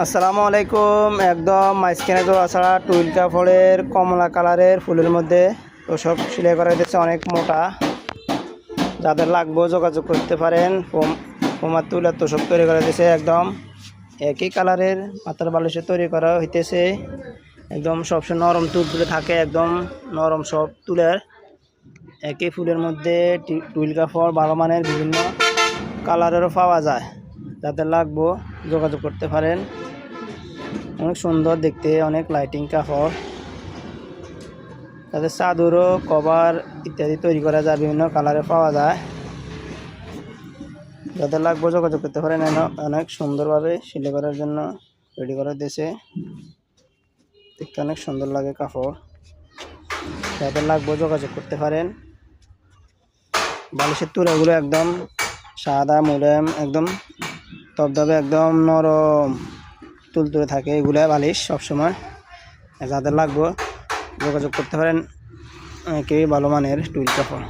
আসসালামু আলাইকুম, একদম মাঝখানে তো আছাড়া টুইল কাপড়ের কমলা কালারের ফুলের মধ্যে তোষক সিলাই করা হয়েছে অনেক মোটা। যাদের লাগবে যোগাযোগ করতে পারেন পোমার তুলার তোষক তৈরি করা হয়েছে একদম একই কালারের, পাতার বালিশে তৈরি করা হইতেছে। একদম সবসময় নরম তুলতুলে থাকে, একদম নরম সব তুলের। একই ফুলের মধ্যে টি- টুইল কাপড় ভালো মানের বিভিন্ন কালারেরও পাওয়া যায়। যাদের লাগবো যোগাযোগ করতে পারেন। অনেক সুন্দর দেখতে, অনেক লাইটিং কাপড় তাদের চাদরও কভার ইত্যাদি তৈরি করা যায়, বিভিন্ন কালারে পাওয়া যায়। যাদের লাগবে যোগাযোগ করতে পারেন অনেক সুন্দরভাবে সিলাই করার জন্য রেডি করা দিয়েছে দেখতে অনেক সুন্দর লাগে কাপড়। যাদের লাগবে যোগাযোগ করতে পারেন। বালিশের তুলাগুলো একদম সাদা মুলায়ম একদম তবদবে একদম নরম। তুলতুলে থাকে, এগুলো বালিশ সবসময়। যাদের লাগবে যোগাযোগ করতে পারেন কে ভালো মানের টুল কাপড়।